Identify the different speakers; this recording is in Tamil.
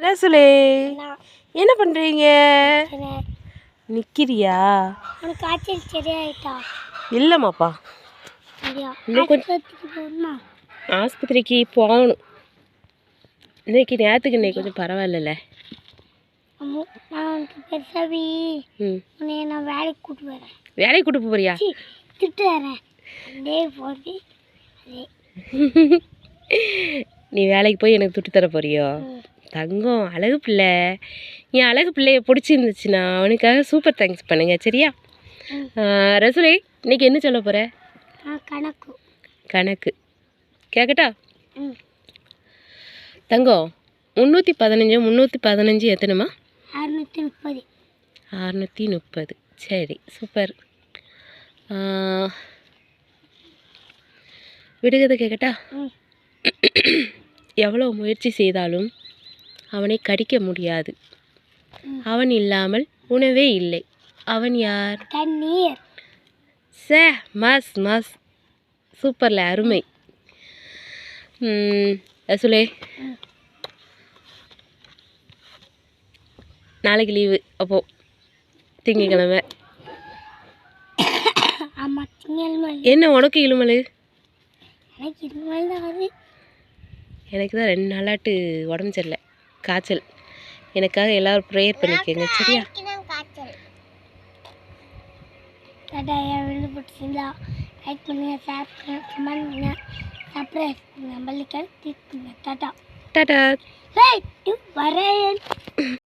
Speaker 1: ரசுலே என்ன? பண்ணுறீங்க நிற்கிறியா
Speaker 2: உனக்கு காய்ச்சல் சரியாயிட்டா?
Speaker 1: இல்லைம்மாப்பா. இன்னும் கொஞ்சம்
Speaker 2: ஆஸ்பத்திரிக்கு போகணுமா?
Speaker 1: இன்னைக்கு நேரத்துக்கு இன்னைக்கு கொஞ்சம் பரவாயில்லல.
Speaker 2: அம்மு, நான் பெருசாவி
Speaker 1: ம்.
Speaker 2: உன்னைய நான் வேலைக்கு கூட்டு வரேன்.
Speaker 1: வேலைக்கு கூட்டு போறியா?
Speaker 2: திட்டு வரேன். அதே.
Speaker 1: நீ வேலைக்கு போய் எனக்கு துட்டு தர போறியோ. தங்கம் அழகு பிள்ளை. என் அழகு பிள்ளைய பிடிச்சிருந்துச்சுன்னா அவனுக்காக சூப்பர் தேங்க்ஸ் பண்ணுங்க சரியா? ரசுலே இன்னைக்கு என்ன சொல்ல
Speaker 2: நான் கணக்கு.
Speaker 1: கணக்கு. கேட்கட்டா தங்கம் முந்நூற்றி பதினஞ்சு முந்நூற்றி பதினஞ்சு எத்தனைமா
Speaker 2: அறுநூற்றி முப்பது.
Speaker 1: அறநூற்றி முப்பது. சரி சூப்பர் விடுகதை கேட்கட்டா எவ்வளோ முயற்சி செய்தாலும் அவனை கடிக்க முடியாது. அவன் இல்லாமல் உணவே இல்லை. அவன் யார்?
Speaker 2: தண்ணீர்.
Speaker 1: சே மஸ் மஸ். சூப்பர்ல அருமை. ம். நாளைக்கு லீவு அப்போ திங்கக்கிழமை. என்ன உனக்கு இழுமலு
Speaker 2: எனக்கு தான்
Speaker 1: ரெண்டு நாளாட்டு உடம்பு சரியில்லை. காய்ச்சல். எனக்காக எல்லாரும் ப்ரேயர் பண்ணிக்கோங்க சரியா?
Speaker 2: லைக் பண்ணுங்க ஷேர் பண்ணுங்க கமெண்ட் பண்ணுங்க சப்ஸ்கிரைப் பண்ணுங்க மல்லிக்கல் கிளிக் பண்ணுங்க. டாடா
Speaker 1: டாடா
Speaker 2: ரைட் வரேன்